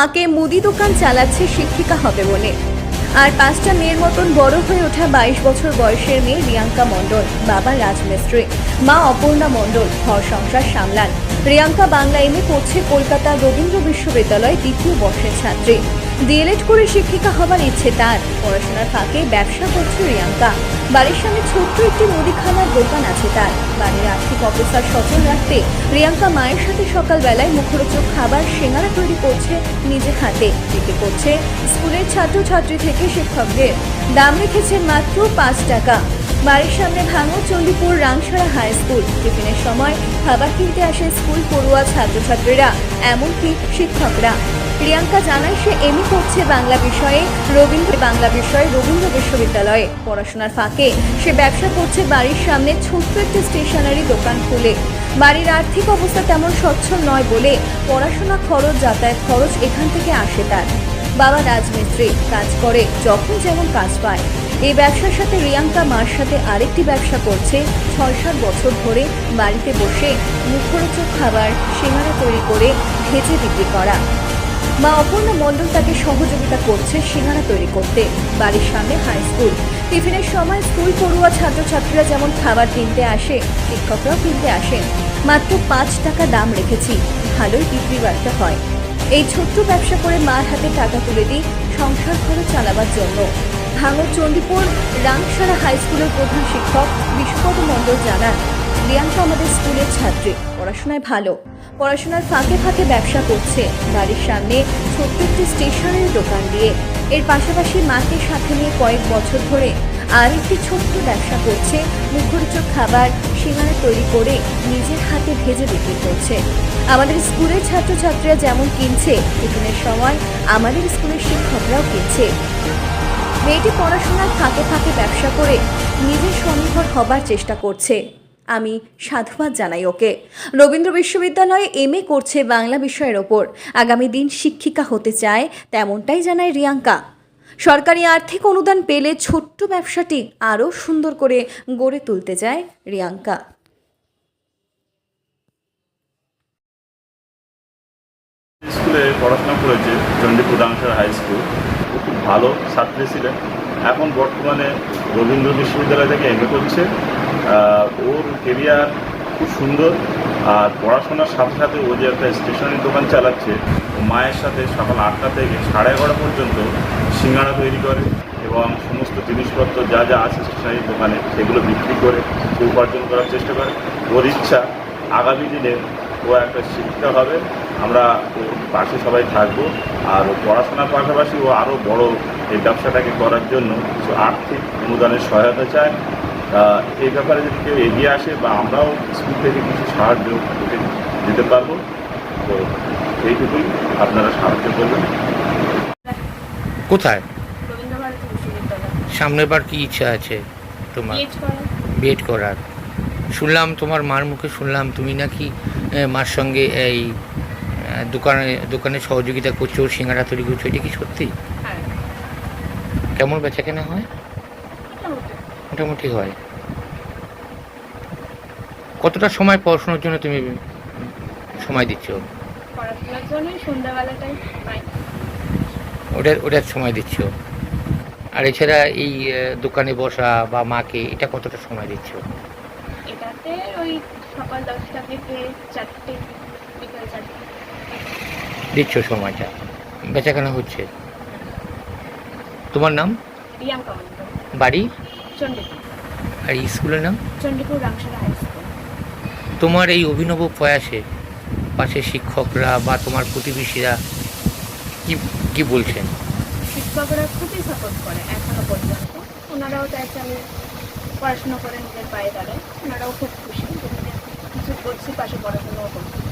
ফাঁকে মুদি দোকান চালাচ্ছে শিক্ষিকা হবে বলে। আর পাঁচটা মেয়ের মতন বড় হয়ে ওঠা বাইশ বছর বয়সের মেয়ে রিয়াঙ্কা মণ্ডল, বাবা রাজমিস্ত্রি। মা অপর্ণা মণ্ডল, ঘর সংসার সামলান। রিয়াঙ্কা বাংলা এমএ পড়ছে কলকাতা রবীন্দ্র বিশ্ববিদ্যালয় দ্বিতীয় বর্ষের ছাত্রী। ডিএলএড করে শিক্ষিকা হবার ইচ্ছে তার। পড়াশোনার ফাঁকে ব্যবসা করছে রিয়াঙ্কা। বাড়ির সামনে ছোট্ট একটি মুদিখানার দোকান আছে তার। বাড়ির আর্থিক অবস্থা সচল রাখতে রিয়াঙ্কা মায়ের সাথে সকালবেলায় মুখরোচক খাবার সেঙ্গারা তৈরি করছে নিজে হাতে। বিক্রি করছে স্কুলের ছাত্রছাত্রী থেকে শিক্ষকদের। দাম রেখেছে মাত্র পাঁচ টাকা। বাড়ির সামনে ভাঙর চণ্ডীপুর রাংসারা হাই স্কুল। টিফিনের সময় খাবার কিনতে আসে স্কুল পড়ুয়া ছাত্রছাত্রীরা, এমনকি শিক্ষকরা। প্রিয়াঙ্কা জানায় সে এমই করছে বাংলা বিষয়ে, রবীন্দ্র বাংলা বিষয়ে রবীন্দ্র বিশ্ববিদ্যালয়ে। পড়াশোনার ফাঁকে সে ব্যবসা করছে বাড়ির সামনে ছোট্ট একটি স্টেশনারি দোকান খুলে। বাড়ির আর্থিক অবস্থা তেমন সচ্ছল নয় বলে পড়াশোনা খরচ, যাতায়াত খরচ এখান থেকে আসে তার। বাবা রাজমিস্ত্রি কাজ করে, যখন যেমন কাজ পায়। এই ব্যবসার সাথে রিয়াঙ্কা মার সাথে আরেকটি ব্যবসা করছে। ছয় সাত বছর ধরে বাড়িতে বসে মুখরোচক খাবার, সিঙ্গারা তৈরি করে, ভেজে বিক্রি করা। মা অপর্ণা মণ্ডল তাকে সহযোগিতা করছে সিঙ্গারা তৈরি করতে। বাড়ির সামনে হাই স্কুল টিফিনের সময় স্কুল পড়ুয়া ছাত্রছাত্রীরা যেমন খাবার কিনতে আসে, শিক্ষকরাও কিনতে আসেন। মাত্র পাঁচ টাকা দাম রেখেছি। ভালোই বিক্রি বার্তা হয়। এই ছোট্ট ব্যবসা করে মার হাতে টাকা তুলে দিই সংসার খরচ চালাবার জন্য। ভাঙর চণ্ডীপুর রামসারা হাই স্কুলের প্রধান শিক্ষক, বিশ্বপদ মণ্ডল জানান রিয়াঙ্কা আমাদের স্কুলের ছাত্রী। পড়াশোনায় ভালো। পড়াশোনার ফাঁকে ফাঁকে ব্যবসা করছে। বাড়ির সামনে ছোট্ট স্টেশনারি দোকান দিয়ে। এর পাশাপাশি মাকে সাথে নিয়ে কয়েক বছর ধরে আর একটি ছোট্ট ব্যবসা করছে। মুখরোচক খাবার, সিঙ্গারা তৈরি করে নিজের হাতে ভেজে বিক্রি করছে। আমাদের স্কুলের ছাত্রছাত্রীরা যেমন কিনছে টিফিনের সময় আমাদের স্কুলের শিক্ষকরাও কিনছে। মেয়েটি পড়াশোনার ফাঁকে ফাঁকে ব্যবসা করে নিজের স্বনির্ভর হবার চেষ্টা করছে। আমি সাধুবাদ জানাই ওকে। রবীন্দ্র বিশ্ববিদ্যালয়ে এম করছে বাংলা বিষয়ের ওপর। আগামী দিন শিক্ষিকা হতে চায় তেমনটাই জানায় রিয়াঙ্কা। সরকারি আর্থিক অনুদান পেলে ছোট্ট ব্যবসাটি আরও সুন্দর করে গড়ে তুলতে চায় রিয়াঙ্কা। স্কুলে পড়াশোনা করেছে চণ্ডীপুর রামসার হাই স্কুল। খুব ভালো ছাত্রী ছিলেন। এখন বর্তমানে রবীন্দ্র বিশ্ববিদ্যালয় থেকে এম করছে। ওর কেরিয়ার খুব সুন্দর, আর পড়াশোনার সাথে সাথে ও যে একটা স্টেশনারি দোকান চালাচ্ছে, মায়ের সাথে সকাল আটটা থেকে সাড়ে এগারোটা পর্যন্ত সিঙ্গাড়া তৈরি করে এবং সমস্ত জিনিসপত্র যা যা আছে স্টেশনারি দোকানে সেগুলো বিক্রি করে উপার্জন করার চেষ্টা করে। ওর ইচ্ছা, আগামী দিনে ও একটা শিক্ষিকা হবে, আমরা ওর পাশে সবাই থাকব। আর পড়াশোনার পাশাপাশি ও আরও বড় এই ব্যবসাটাকে করার জন্য কিছু আর্থিক অনুদানের সহায়তা চায়। এই ব্যাপারে যদি কেউ এগিয়ে আসে বা আমরাও স্কুল থেকে কিছু সাহায্য দিতে পারব তো এইটুকুই আপনারা সাহায্য করবেন। কোথায়? সামনের বার কি ইচ্ছা আছে তোমার? বিএড করার। শুনলাম তোমার মার মুখে শুনলাম তুমি নাকি মার সঙ্গে এই দোকানে দোকানে সহযোগিতা করছ সিঙ্গারা তৈরি করছ এটা কি সত্যি? হ্যাঁ। কেমন বেচা কেনা হয়? মোটামুটি হয়। কতটা সময় পড়াশোনার জন্য তুমি সময় দিচ্ছ? পড়াশোনার জন্যই সন্ধ্যাবেলাটাই ওটার ওটার সময় দিচ্ছ। আর এছাড়া এই দোকানে বসা বা মাকে এটা কতটা সময় দিচ্ছ? এটাতে ওই সকাল দশটা থেকে চারটে বিকাল চারটে। দিচ্ছ সময়টা। বেচাকেনা হচ্ছে। তোমার নাম? বাড়ি? চণ্ডীপুর আর স্কুলের নাম? Chandipur Ramsara high school. তোমার এই অভিনব প্রয়াসে পাশে শিক্ষকরা বা তোমার প্রতিবেশীরা কি কি বলছেন? শিক্ষকরা খুবই সাপোর্ট করে এখনও পর্যন্ত। ওনারাও চাইছে আমি পড়াশোনা করে নিজের পায়ে দাঁড়ায় ওনারাও খুব খুশি কিছু করছি পাশে পড়াশোনাও করছি।